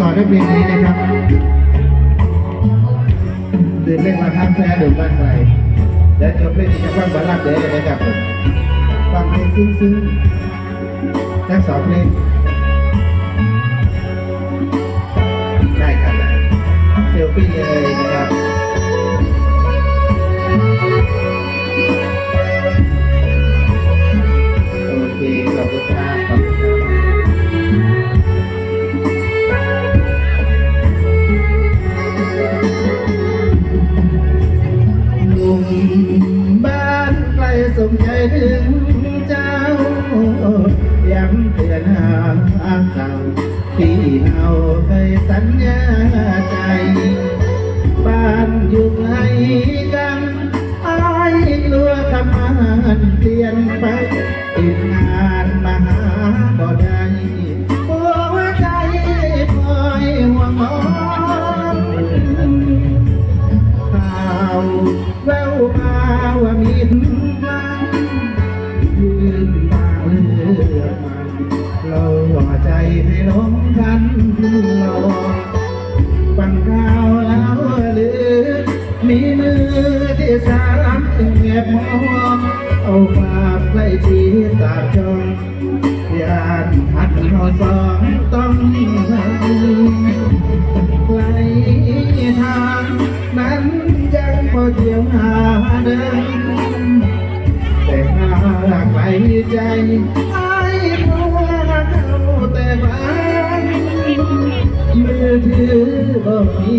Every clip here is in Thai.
ต่อด้วยเพลงนี้นะครับตื่นเล่นมาข้างแท้ดื่มบ้านไปและจบเพลงนี้จะว่างบาลาดเดี๋ยวเลยนะครับผมฟังเพลงซึ้งๆทั้งสองเพลงได้ครับเซลฟี่เลย มบ้านไกลสมใจถึงเจ้าย้ำเตือนหาเก่าที่เฮาเคยสัญญาใจ บ้านอยู่ไกลกันอายกลัวทำงานเปลี่ยนไปติด ใจให้หลงกันหลอกฟังข่าวแล้วลือมีมือที่สามเงียบมองเอาความใกล้ชิดตาจองยานหัดเราสองต้องไกลทางนั้นยังพอเที่ยวหาเดินแต่หากไกลใจ มี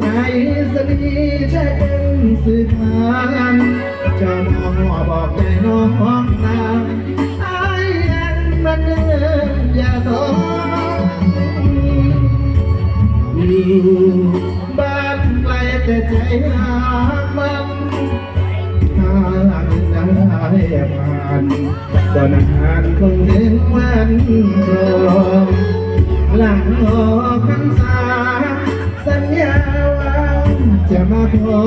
ไอ้สลีแจ้งสื่อมานจ้าน้องบอกใจน้องนางไอ้ยังมันเดินอย่าท้ออยู่บ้านไกลแต่ใจหามันทางนั้นได้ผ่านก่อนหารคงถึงวันรอหลังออกพรรษา สัญญาว่าจะมาขอ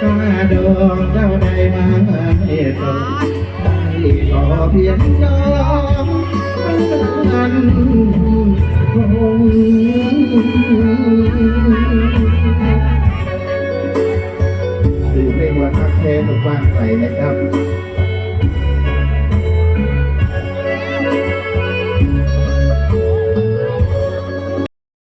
ข้าดองเจ้าใดมาให้ตรงให้ขอเพียงน้องนั้นคงคือเพลงวันพักแท้ทุกบ้านไปนะครับ